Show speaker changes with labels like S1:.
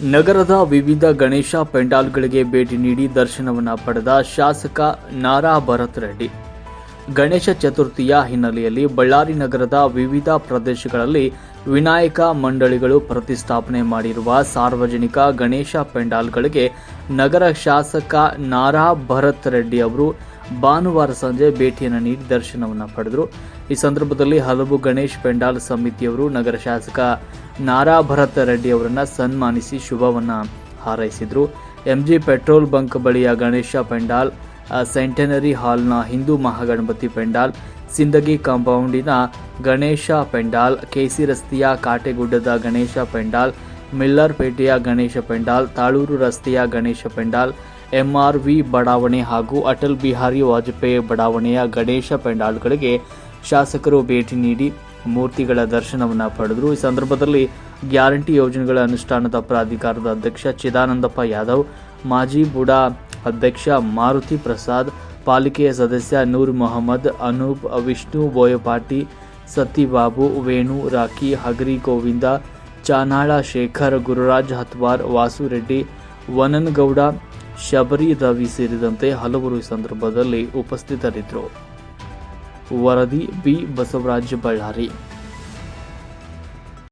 S1: ನಗರದ ವಿವಿಧ ಗಣೇಶ ಪೆಂಡಾಲ್ಗಳಿಗೆ ಭೇಟಿ ನೀಡಿ ದರ್ಶನವನ್ನು ಪಡೆದ ಶಾಸಕ ನಾರಾ ಭರತ್ ರೆಡ್ಡಿ. ಗಣೇಶ ಚತುರ್ಥಿಯ ಹಿನ್ನೆಲೆಯಲ್ಲಿ ಬಳ್ಳಾರಿ ನಗರದ ವಿವಿಧ ಪ್ರದೇಶಗಳಲ್ಲಿ ವಿನಾಯಕ ಮಂಡಳಿಗಳು ಪ್ರತಿಷ್ಠಾಪನೆ ಮಾಡಿರುವ ಸಾರ್ವಜನಿಕ ಗಣೇಶ ಪೆಂಡಾಲ್ಗಳಿಗೆ ನಗರ ಶಾಸಕ ನಾರಾ ಭರತ್ ರೆಡ್ಡಿ ಅವರು ಭಾನುವಾರ ಸಂಜೆ ಭೇಟಿಯನ್ನು ನೀಡಿ ದರ್ಶನವನ್ನು ಪಡೆದರು. ಈ ಸಂದರ್ಭದಲ್ಲಿ ಹಲವು ಗಣೇಶ್ ಪೆಂಡಾಲ್ ಸಮಿತಿಯವರು, ನಗರ ಶಾಸಕ ನಾರಾ ಭರತ್ ರೆಡ್ಡಿ ಅವರನ್ನು ಸನ್ಮಾನಿಸಿ ಶುಭವನ್ನು ಹಾರೈಸಿದರು. ಎಂಜಿ ಪೆಟ್ರೋಲ್ ಬಂಕ್ ಬಳಿಯ ಗಣೇಶ ಪೆಂಡಾಲ್ ಸೆಂಟೆನರಿ ಹಾಲ್ನ ಹಿಂದೂ ಮಹಾಗಣಪತಿ ಪೆಂಡಾಲ್, ಸಿಂದಗಿ ಕಾಂಪೌಂಡಿನ ಗಣೇಶ ಪೆಂಡಾಲ್, ಕೆಸಿ ರಸ್ತೆಯ ಕಾಟೆಗುಡ್ಡದ ಗಣೇಶ ಪೆಂಡಾಲ್ ಮಿಲ್ಲರ್ ಪೇಟೆಯ ಗಣೇಶ ಪೆಂಡಾಲ್, ತಾಳೂರು ರಸ್ತೆಯ ಗಣೇಶ ಪೆಂಡಾಲ್, ಎಂಆರ್ವಿ ಬಡಾವಣೆ ಹಾಗೂ ಅಟಲ್ ಬಿಹಾರಿ ವಾಜಪೇಯಿ ಬಡಾವಣೆಯ ಗಣೇಶ ಪೆಂಡಾಲ್ಗಳಿಗೆ ಶಾಸಕರು ಭೇಟಿ ನೀಡಿ ಮೂರ್ತಿಗಳ ದರ್ಶನವನ್ನು ಪಡೆದರು. ಈ ಸಂದರ್ಭದಲ್ಲಿ ಗ್ಯಾರಂಟಿ ಯೋಜನೆಗಳ ಅನುಷ್ಠಾನದ ಪ್ರಾಧಿಕಾರದ ಅಧ್ಯಕ್ಷ ಚಿದಾನಂದಪ್ಪ ಯಾದವ್, ಮಾಜಿ ಬುಡಾ ಅಧ್ಯಕ್ಷ ಮಾರುತಿ ಪ್ರಸಾದ್, ಪಾಲಿಕೆಯ ಸದಸ್ಯ ನೂರ್ ಮೊಹಮ್ಮದ್, ಅನೂಪ್ ವಿಷ್ಣು, ಬೋಯಪಾಟಿ, ಸತಿಬಾಬು, ವೇಣು, ರಾಖಿ, ಹಗರಿ ಗೋವಿಂದ ಚಾನಾಳ ಶೇಖರ್, ಗುರುರಾಜ್ ಹತ್ವಾರ್, ವಾಸು ರೆಡ್ಡಿ, ವನನ್ಗೌಡ, ಶಬರಿ ರವಿ ಸೇರಿದಂತೆ ಹಲವರು ಈ ಸಂದರ್ಭದಲ್ಲಿ ಉಪಸ್ಥಿತರಿದ್ದರು. ವರದಿ ಬಿ. ಬಸವರಾಜ್ ಬಳ್ಳಾರಿ.